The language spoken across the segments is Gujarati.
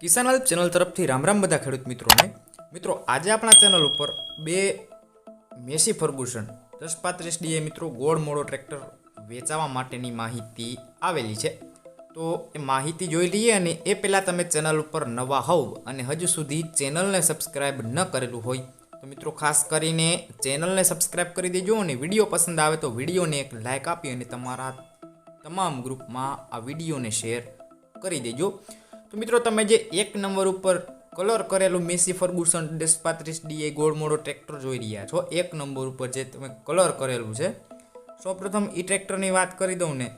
કિસાન હેલ્પ ચેનલ તરફથી રામ રામ બધા ખેડૂત મિત્રોને. મિત્રો, આજે આપણા ચેનલ ઉપર બે મેસી ફર્ગુસન દસ પાંત્રીસ ડીએ મિત્રો ગોળ મોડો ટ્રેક્ટર વેચાવા માટેની માહિતી આવેલી છે. તો એ માહિતી જોઈ લઈએ અને એ પહેલાં તમે ચેનલ ઉપર નવા હોવ અને હજુ સુધી ચેનલને સબસ્ક્રાઈબ ન કરેલું હોય, તો મિત્રો ખાસ કરીને ચેનલને સબસ્ક્રાઈબ કરી દેજો અને વીડિયો પસંદ આવે તો વિડીયોને એક લાઇક આપી અને તમારા તમામ ગ્રુપમાં આ વિડીયોને શેર કરી દેજો. તો મિત્રો, તમે જે એક નંબર ઉપર કલર કરેલું મેસી ફર્ગુસન ડેસ ડીએ ગોળ મોડો ટ્રેક્ટર જોઈ રહ્યા છો. એક નંબર ઉપર જે તમે કલર કરેલું છે. સૌપ્રથમ એ ટ્રેક્ટરની વાત કરી દઉં ને,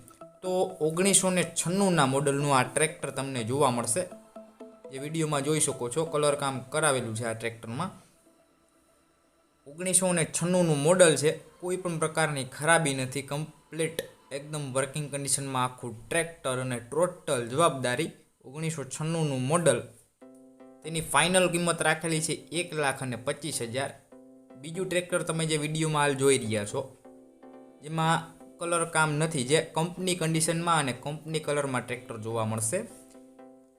તો ઓગણીસો ને છન્નુંના મોડલનું આ ટ્રેક્ટર તમને જોવા મળશે. જે વિડીયોમાં જોઈ શકો છો કલર કામ કરાવેલું છે આ ટ્રેક્ટરમાં ઓગણીસો ને છન્નુંનું મોડલ છે. કોઈ પણ પ્રકારની ખરાબી નથી કમ્પ્લીટ એકદમ વર્કિંગ કન્ડિશનમાં આખું ટ્રેક્ટર અને ટોટલ જવાબદારી ઓગણીસો છન્નુંનું મોડલ. તેની ફાઇનલ કિંમત રાખેલી છે એક લાખ અને પચીસ હજાર. બીજું ટ્રેક્ટર તમે જે વિડીયોમાં હાલ જોઈ રહ્યા છો, જેમાં કલર કામ નથી, જે કંપની કન્ડિશનમાં અને કંપની કલરમાં ટ્રેક્ટર જોવા મળશે.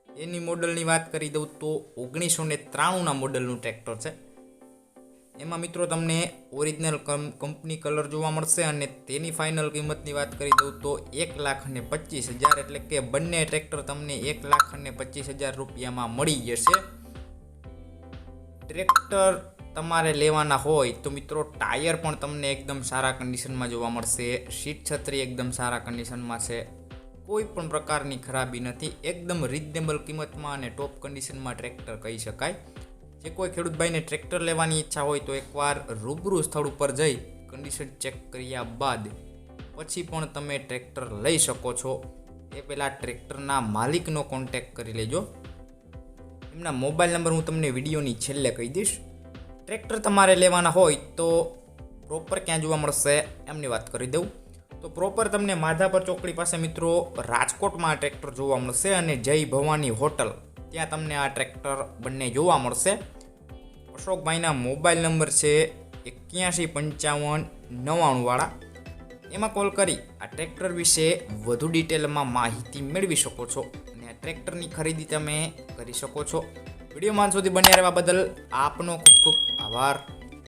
એની મોડલની વાત કરી દઉં તો ઓગણીસો ને ત્રાણુંના મોડલનું ટ્રેક્ટર છે. એમાં મિત્રો તમને ઓરિજિનલ કંપની કલર જોવા મળશે અને તેની ફાઇનલ કિંમતની વાત કરી દઉં તો એક લાખ અને પચીસ હજાર એટલે કે બંને ટ્રેક્ટર તમને એક લાખ અને પચીસ હજાર રૂપિયામાં મળી જશે. ટ્રેક્ટર તમારે લેવાના હોય તો મિત્રો ટાયર પણ તમને એકદમ સારા કન્ડિશનમાં જોવા મળશે. સીટ છત્રી એકદમ સારા કન્ડિશનમાં છે. કોઈ પણ પ્રકારની ખરાબી નથી. એકદમ રિઝનેબલ કિંમતમાં અને ટોપ કન્ડિશનમાં ટ્રેક્ટર કહી શકાય. જે કોઈ ખેડૂતભાઈને ટ્રેક્ટર લેવાની ઈચ્છા હોય તો એકવાર રૂબરૂ સ્થળ ઉપર જઈ કન્ડિશન ચેક કર્યા બાદ પછી પણ તમે ટ્રેક્ટર લઈ શકો છો. એ પહેલાં ટ્રેક્ટરના માલિકનો કોન્ટેક કરી લેજો. એમના મોબાઈલ નંબર હું તમને વિડીયોની છેલ્લે કહી દઈશ. ટ્રેક્ટર તમારે લેવાના હોય તો પ્રોપર ક્યાં જોવા મળશે એમની વાત કરી દઉં. તો પ્રોપર તમને માધાપર ચોકડી પાસે મિત્રો રાજકોટમાં ટ્રેક્ટર જોવા મળશે અને જય ભવાની હોટલ. ત્યાં તમને આ ટ્રેક્ટર બંને જોવા મળશે. અશોકભાઈના મોબાઈલ નંબર છે એક્યાસી પંચાવન નવ્વાણુંવાળા. એમાં કોલ કરી આ ટ્રેક્ટર વિશે વધુ ડિટેલમાં માહિતી મેળવી શકો છો અને આ ટ્રેક્ટરની ખરીદી તમે કરી શકો છો. વીડિયો માન સુધી બન્યા રહેવા બદલ આપનો ખૂબ ખૂબ આભાર.